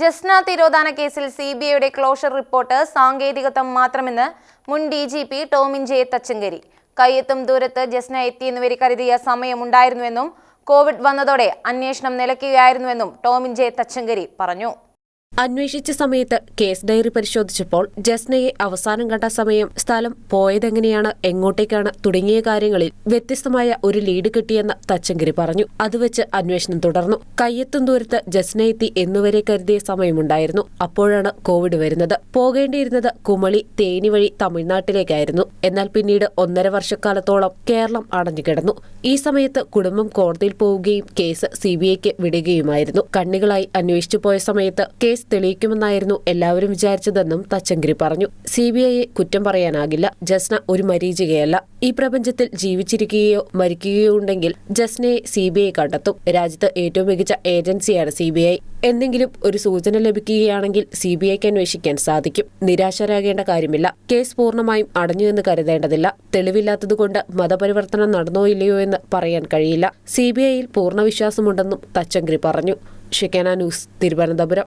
ജസ്ന തിരോധാന കേസിൽ C B ഐയുടെ ക്ലോഷർ റിപ്പോർട്ട് സാങ്കേതികത്വം മാത്രമെന്ന് മുൻ D G P Tomin J Thachankary. കയ്യെത്തും ദൂരത്ത് ജസ്ന എത്തിയെന്ന് വരെ കരുതിയ സമയമുണ്ടായിരുന്നുവെന്നും കോവിഡ് വന്നതോടെ അന്വേഷണം നിലയ്ക്കുകയായിരുന്നുവെന്നും ടോമിൻ ജെ തച്ചങ്കരി പറഞ്ഞു. അന്വേഷിച്ച സമയത്ത് കേസ് ഡയറി പരിശോധിച്ചപ്പോൾ ജസ്നയെ അവസാനം കണ്ട സമയം സ്ഥലം പോയതെങ്ങനെയാണ് എങ്ങോട്ടേക്കാണ് തുടങ്ങിയ കാര്യങ്ങളിൽ വ്യത്യസ്തമായ ഒരു ലീഡ് കിട്ടിയെന്ന് തച്ചങ്കരി പറഞ്ഞു. അതുവെച്ച് അന്വേഷണം തുടർന്നു. കയ്യെത്തും ദൂരത്ത് ജസ്ന എത്തി എന്നുവരെ കരുതിയ സമയമുണ്ടായിരുന്നു. അപ്പോഴാണ് കോവിഡ് വരുന്നത്. പോകേണ്ടിയിരുന്നത് കുമളി തേനി വഴി തമിഴ്നാട്ടിലേക്കായിരുന്നു. എന്നാൽ പിന്നീട് ഒന്നര വർഷക്കാലത്തോളം കേരളം അടഞ്ഞുകിടന്നു. ഈ സമയത്ത് കുടുംബം കോടതിയിൽ പോവുകയും കേസ് സിബിഐക്ക് വിടുകയുമായിരുന്നു. കണ്ണികളായി അന്വേഷിച്ചു പോയ സമയത്ത് കേസ് തെളിയിക്കുമെന്നായിരുന്നു എല്ലാവരും വിചാരിച്ചതെന്നും തച്ചങ്കരി പറഞ്ഞു. സി ബി ഐയെ കുറ്റം പറയാനാകില്ല. ജസ്ന ഒരു മരീചികയല്ല. ഈ പ്രപഞ്ചത്തിൽ ജീവിച്ചിരിക്കുകയോ മരിക്കുകയോ ഉണ്ടെങ്കിൽ ജസ്നയെ സി ബി ഐ കണ്ടെത്തും. രാജ്യത്ത് ഏറ്റവും മികച്ച ഏജൻസിയാണ് സി ബി ഐ. എന്തെങ്കിലും ഒരു സൂചന ലഭിക്കുകയാണെങ്കിൽ സി ബി ഐക്ക് അന്വേഷിക്കാൻ സാധിക്കും. നിരാശരാകേണ്ട കാര്യമില്ല. കേസ് പൂർണമായും അടഞ്ഞു എന്ന് കരുതേണ്ടതില്ല. തെളിവില്ലാത്തതുകൊണ്ട് മതപരിവർത്തനം നടന്നോ ഇല്ലയോ എന്ന് പറയാൻ കഴിയില്ല. സി ബി ഐയിൽ പൂർണ വിശ്വാസമുണ്ടെന്നും തച്ചങ്കരി പറഞ്ഞു. ഷിക്കാന ന്യൂസ് തിരുവനന്തപുരം